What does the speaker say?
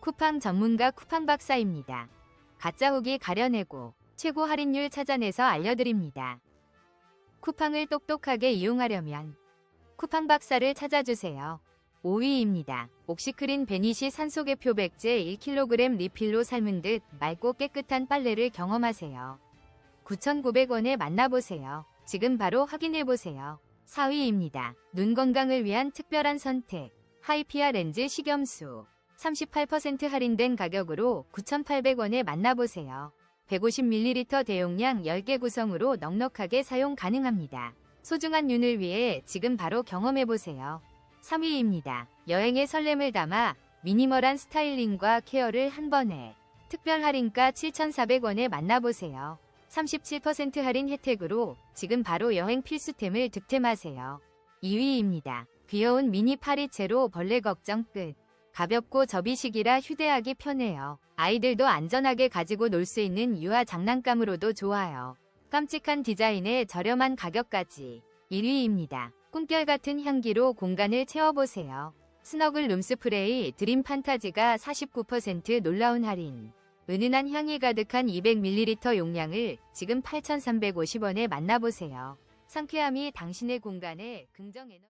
쿠팡 전문가 쿠팡 박사입니다. 가짜 후기 가려내고 최고 할인율 찾아내서 알려드립니다. 쿠팡을 똑똑하게 이용하려면 쿠팡 박사를 찾아주세요. 5위입니다. 옥시크린 베니시 산소계 표백제 1kg 리필로 삶은 듯 맑고 깨끗한 빨래를 경험하세요. 9,900원에 만나보세요. 지금 바로 확인해보세요. 4위입니다. 눈 건강을 위한 특별한 선택. 하이피아 렌즈 식염수. 38% 할인된 가격으로 9,800원에 만나보세요. 150ml 대용량 10개 구성으로 넉넉하게 사용 가능합니다. 소중한 눈을 위해 지금 바로 경험해보세요. 3위입니다. 여행의 설렘을 담아 미니멀한 스타일링과 케어를 한 번에 특별 할인가 7,400원에 만나보세요. 37% 할인 혜택으로 지금 바로 여행 필수템을 득템하세요. 2위입니다. 귀여운 미니 파리채로 벌레 걱정 끝. 가볍고 접이식이라 휴대하기 편해요. 아이들도 안전하게 가지고 놀 수 있는 유아 장난감으로도 좋아요. 깜찍한 디자인에 저렴한 가격까지 1위입니다. 꿈결 같은 향기로 공간을 채워보세요. 스너글 룸스프레이 드림 판타지가 49% 놀라운 할인. 은은한 향이 가득한 200ml 용량을 지금 8,350원에 만나보세요. 상쾌함이 당신의 공간에 긍정 에너지